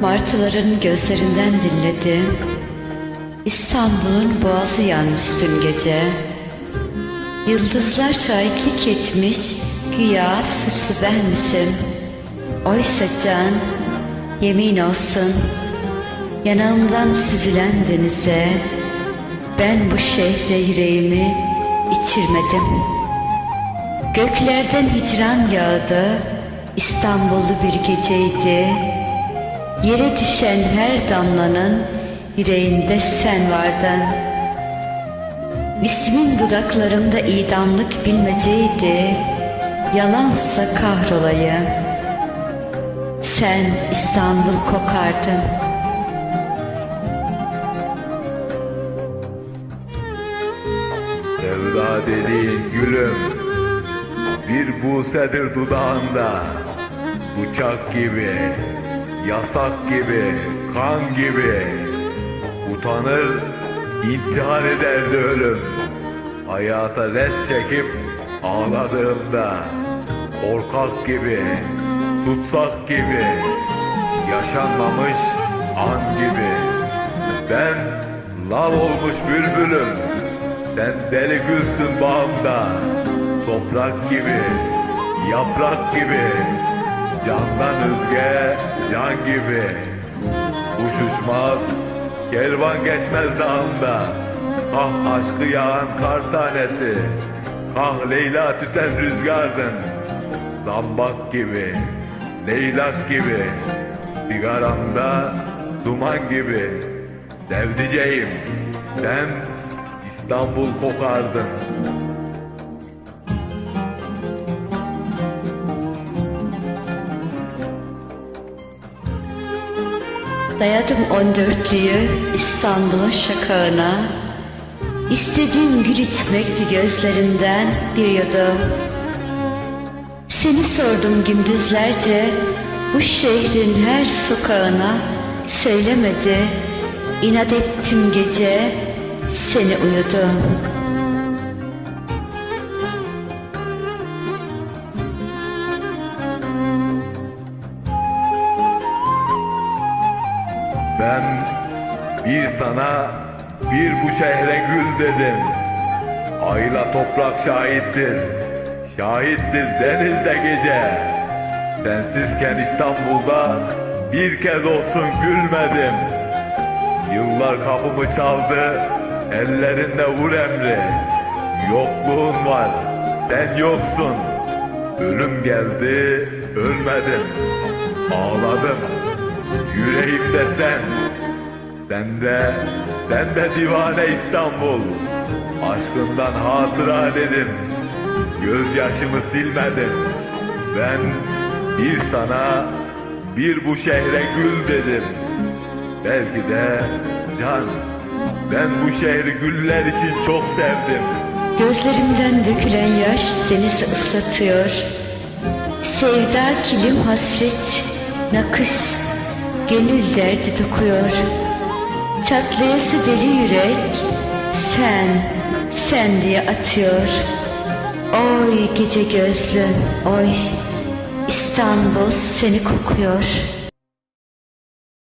Martıların gözlerinden dinledim. İstanbul'un boğazı yanmış dün gece. Yıldızlar şahitlik etmiş, güya suçlu benmişim. Oysa can, yemin olsun, yanağımdan süzülen denize, ben bu şehre yüreğimi içirmedim. Göklerden hicran yağdı, İstanbullu bir geceydi. Yere düşen her damlanın yüreğinde sen vardın. İsmin dudaklarımda idamlık bilmeceydi, yalansa kahrolayım. Sen İstanbul kokardın. Sevda dediğin gülüm Bir busedir dudağında Bıçak gibi Yasak gibi Kan gibi. Utanır intihar ederdi ölüm. Hayata res çekip Ağladığımda Korkak gibi Tutsak gibi Yaşanmamış an gibi. Ben lav olmuş bülbülüm sen deli gülsün bağımda. Toprak gibi Yaprak gibi Candan özge Can gibi. Kuş uçmaz Kervan geçmez dağımda Kah aşkı yağan kar tanesi. Kah Leyla tüten rüzgardın Zambak gibi Leylak gibi. Sigaramda Duman gibi. Sevdiceğim Sen İstanbul kokardın. Dayadım on dörtlüyü İstanbul'un şakağına. İstediğim gül içmekti gözlerinden bir yudum. Seni sordum gündüzlerce bu şehrin her sokağına söylemedi. İnat ettim gece seni uyudum. Ben bir sana bir bu şehre gül dedim. Ayla toprak şahittir. Şahittir denizde gece. Sensizken İstanbul'da bir kez olsun gülmedim. Yıllar kapımı çaldı, ellerinde vur emri. Yokluğun var, sen yoksun. Ölüm geldi, ölmedim. Ağladım, yüreğimde sen. Sen de, sen de divane İstanbul. Aşkından hatıra dedim. Gözyaşımı silmedim. Ben bir sana, bir bu şehre gül dedim. Belki de can, ben bu şehri güller için çok sevdim. Gözlerimden dökülen yaş denizi ıslatıyor. Sevda kilim hasret, nakış, gönül derdi dokuyor. Çatlayası deli yürek, sen, sen diye atıyor. Oy gece gözlüm, oy İstanbul seni kokuyor.